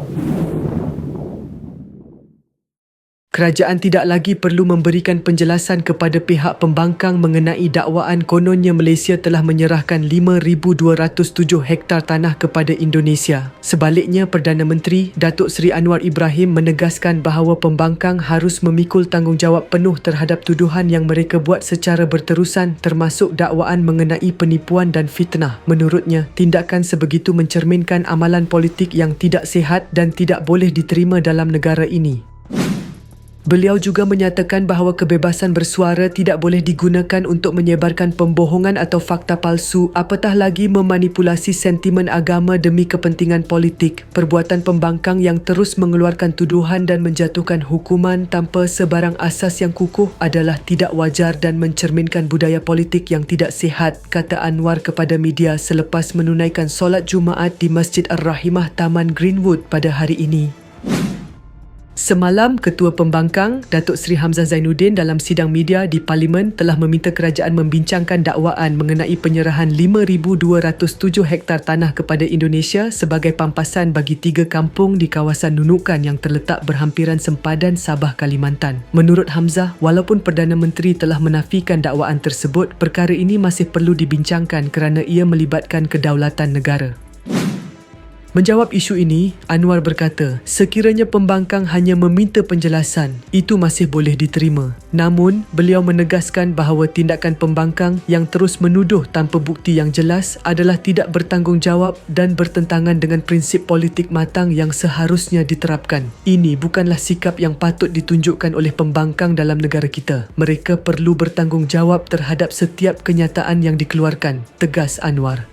ハハハハ! Kerajaan tidak lagi perlu memberikan penjelasan kepada pihak pembangkang mengenai dakwaan kononnya Malaysia telah menyerahkan 5,207 hektar tanah kepada Indonesia. Sebaliknya, Perdana Menteri Datuk Seri Anwar Ibrahim menegaskan bahawa pembangkang harus memikul tanggungjawab penuh terhadap tuduhan yang mereka buat secara berterusan termasuk dakwaan mengenai penipuan dan fitnah. Menurutnya, tindakan sebegitu mencerminkan amalan politik yang tidak sihat dan tidak boleh diterima dalam negara ini. Beliau juga menyatakan bahawa kebebasan bersuara tidak boleh digunakan untuk menyebarkan pembohongan atau fakta palsu apatah lagi memanipulasi sentimen agama demi kepentingan politik. Perbuatan pembangkang yang terus mengeluarkan tuduhan dan menjatuhkan hukuman tanpa sebarang asas yang kukuh adalah tidak wajar dan mencerminkan budaya politik yang tidak sihat, kata Anwar kepada media selepas menunaikan solat Jumaat di Masjid Ar-Rahimah Taman Greenwood pada hari ini. Semalam, Ketua Pembangkang Datuk Seri Hamzah Zainuddin dalam sidang media di Parlimen telah meminta kerajaan membincangkan dakwaan mengenai penyerahan 5,207 hektar tanah kepada Indonesia sebagai pampasan bagi tiga kampung di kawasan Nunukan yang terletak berhampiran sempadan Sabah Kalimantan. Menurut Hamzah, walaupun Perdana Menteri telah menafikan dakwaan tersebut, perkara ini masih perlu dibincangkan kerana ia melibatkan kedaulatan negara. Menjawab isu ini, Anwar berkata, sekiranya pembangkang hanya meminta penjelasan, itu masih boleh diterima. Namun, beliau menegaskan bahawa tindakan pembangkang yang terus menuduh tanpa bukti yang jelas adalah tidak bertanggungjawab dan bertentangan dengan prinsip politik matang yang seharusnya diterapkan. Ini bukanlah sikap yang patut ditunjukkan oleh pembangkang dalam negara kita. Mereka perlu bertanggungjawab terhadap setiap kenyataan yang dikeluarkan, tegas Anwar.